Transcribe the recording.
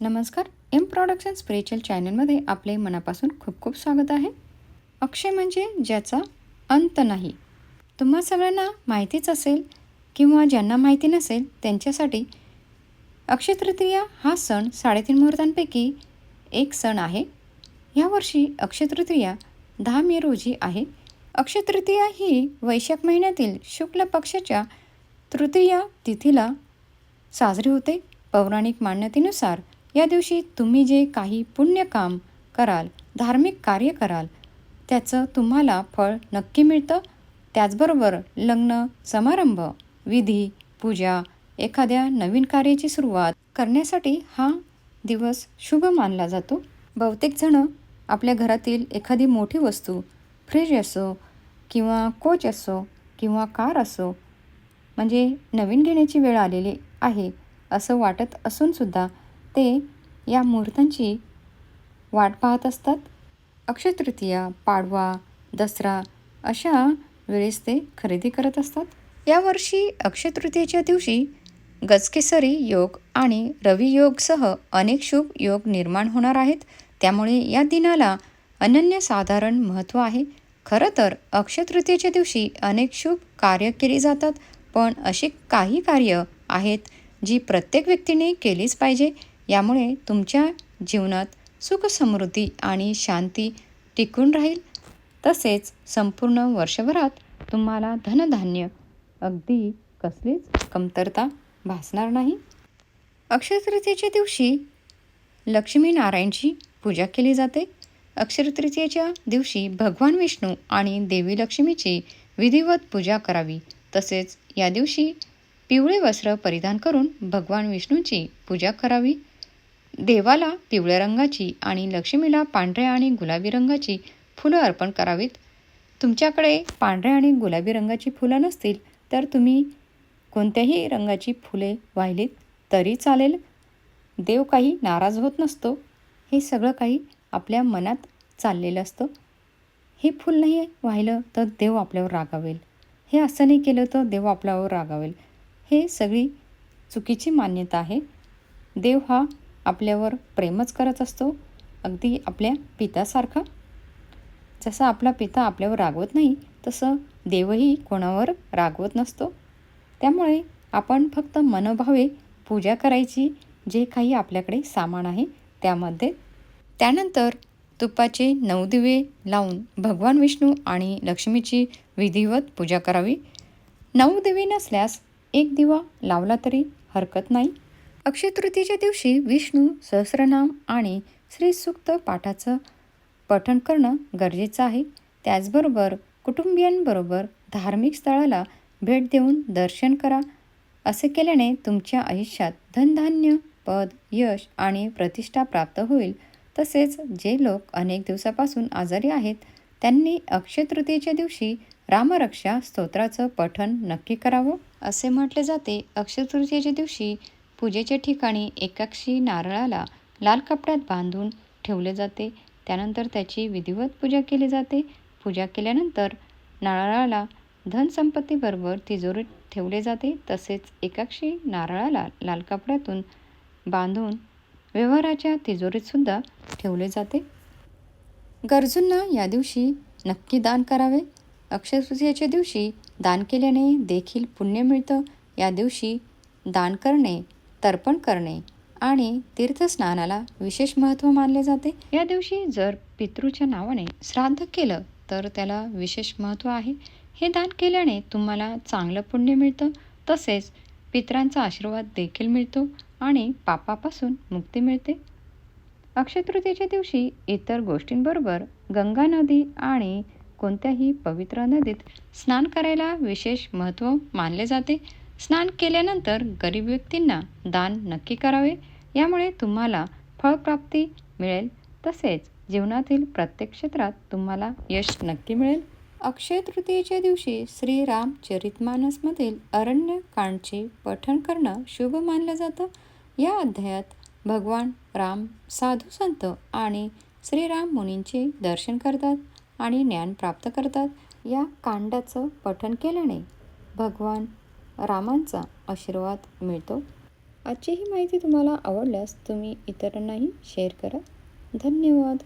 नमस्कार. M production spiritual चॅनलमध्ये आपले मनापासून खूप खूप स्वागत आहे. अक्षय म्हणजे ज्याचा अंत नाही. तुम्हा सगळ्यांना माहितीच असेल किंवा ज्यांना माहिती नसेल त्यांच्यासाठी अक्षय तृतीया हा सण साडेतीन मुहूर्तांपैकी एक सण आहे. यावर्षी अक्षय तृतीया दहा मे रोजी आहे. अक्षय तृतीया ही वैशाख महिन्यातील शुक्ल पक्षाच्या तृतीया तिथीला साजरी होते. पौराणिक मान्यतेनुसार या दिवशी तुम्ही जे काही पुण्यकाम कराल धार्मिक कार्य कराल त्याचं तुम्हाला फळ नक्की मिळतं? त्याचबरोबर लग्न समारंभ विधी पूजा एखाद्या नवीन कार्याची सुरुवात करण्यासाठी हा दिवस शुभ मानला जातो. बहुतेकजणं आपल्या घरातील एखादी मोठी वस्तू फ्रीज असो किंवा कोच असो किंवा कार असो म्हणजे नवीन घेण्याची वेळ आलेली आहे असं वाटत असूनसुद्धा ते या मुहूर्तांची वाट पाहत असतात. अक्षय तृतीया पाडवा दसरा अशा वेळेस ते खरेदी करत असतात. यावर्षी अक्षय तृतीयेच्या दिवशी गजकेसरी योग आणि रवियोगसह अनेक शुभ योग निर्माण होणार आहेत. त्यामुळे या दिनाला अनन्यसाधारण महत्त्व आहे. खरं तर अक्षय तृतीयेच्या दिवशी अनेक शुभ कार्य केली जातात पण अशी काही कार्य आहेत जी प्रत्येक व्यक्तीने केलीच पाहिजे. यामुळे तुमच्या जीवनात सुख समृद्धी आणि शांती टिकून राहील. तसेच संपूर्ण वर्षभरात तुम्हाला धनधान्य अगदी कसलीच कमतरता भासणार नाही. अक्षयतृतीयेच्या दिवशी लक्ष्मीनारायणची पूजा केली जाते. अक्षयतृतीयेच्या दिवशी भगवान विष्णू आणि देवी लक्ष्मीची विधिवत पूजा करावी. तसेच या दिवशी पिवळे वस्त्र परिधान करून भगवान विष्णूची पूजा करावी. देवाला पिवळ्या रंगाची आणि लक्ष्मीला पांढऱ्या आणि गुलाबी रंगाची फुलं अर्पण करावीत. तुमच्याकडे पांढऱ्या आणि गुलाबी रंगाची फुलं नसतील तर तुम्ही कोणत्याही रंगाची फुले वाहिलीत तरी चालेल. देव काही नाराज होत नसतो. हे सगळं काही आपल्या मनात चाललेलं असतं. हे फूल नाही वाहिलं तर देव आपल्यावर रागावेल. हे असं नाही केलं तर देव आपल्यावर रागावेल. हे सगळी चुकीची मान्यता आहे. देव हा आपल्यावर प्रेमच करत असतो अगदी आपल्या पितासारखा जसा आपला पिता आपल्यावर रागवत नाही तसं देवही कोणावर रागवत नसतो. त्यामुळे आपण फक्त मनोभावे पूजा करायची जे काही आपल्याकडे सामान आहे त्यामध्ये. त्यानंतर तुपाचे नऊ दिवे लावून भगवान विष्णू आणि लक्ष्मीची विधिवत पूजा करावी. नऊ दिवे नसल्यास एक दिवा लावला तरी हरकत नाही. अक्षय तृतीयेच्या दिवशी विष्णू सहस्रनाम आणि श्रीसूक्त पाठाचं पठण करणं गरजेचं आहे. त्याचबरोबर कुटुंबियांबरोबर धार्मिक स्थळाला भेट देऊन दर्शन करा. असे केल्याने तुमच्या आयुष्यात धनधान्य पद यश आणि प्रतिष्ठा प्राप्त होईल. तसेच जे लोक अनेक दिवसापासून आजारी आहेत त्यांनी अक्षय तृतीयेच्या दिवशी रामरक्षा स्तोत्राचं पठण नक्की करावं. असे म्हटले जाते अक्षय तृतीयेच्या दिवशी पूजेच्या ठिकाणी एकाक्षी नारळाला लाल कपड्यात बांधून ठेवले जाते. त्यानंतर त्याची विधिवत पूजा केली जाते. पूजा केल्यानंतर नारळाला धनसंपत्तीबरोबर तिजोरीत ठेवले जाते. तसेच एकाक्षी नारळाला लाल कपड्यातून बांधून व्यवहाराच्या तिजोरीतसुद्धा ठेवले जाते. गरजूंना या दिवशी नक्की दान करावे. अक्षयतृतीयेच्या दिवशी दान केल्याने देखील पुण्य मिळतं. या दिवशी दान करणे तर्पण करणे आणि तीर्थस्नानाला विशेष महत्त्व मानले जाते. या दिवशी जर पितृच्या नावाने श्राद्ध केलं तर त्याला विशेष महत्त्व आहे. हे दान केल्याने तुम्हाला चांगलं पुण्य मिळतं. तसेच पितरांचा आशीर्वाद देखील मिळतो आणि पापापासून मुक्ती मिळते. अक्षयतृतीच्या दिवशी इतर गोष्टींबरोबर गंगा नदी आणि कोणत्याही पवित्र नदीत स्नान करायला विशेष महत्त्व मानले जाते. स्नान केल्यानंतर गरीब व्यक्तींना दान नक्की करावे. यामुळे तुम्हाला फळप्राप्ती मिळेल. तसेच जीवनातील प्रत्येक क्षेत्रात तुम्हाला यश नक्की मिळेल. अक्षय तृतीयेच्या दिवशी श्रीराम चरितमानसमधील अरण्यकांडचे पठण करणं शुभ मानलं जातं. या अध्यायात भगवान राम साधू संत आणि श्रीराम मुनींचे दर्शन करतात आणि ज्ञान प्राप्त करतात. या कांडाचं पठण केल्याने भगवान रामांचा आशीर्वाद मिळतो. आजची ही माहिती तुम्हाला आवडल्यास तुम्ही इतरांनाही शेअर करा. धन्यवाद.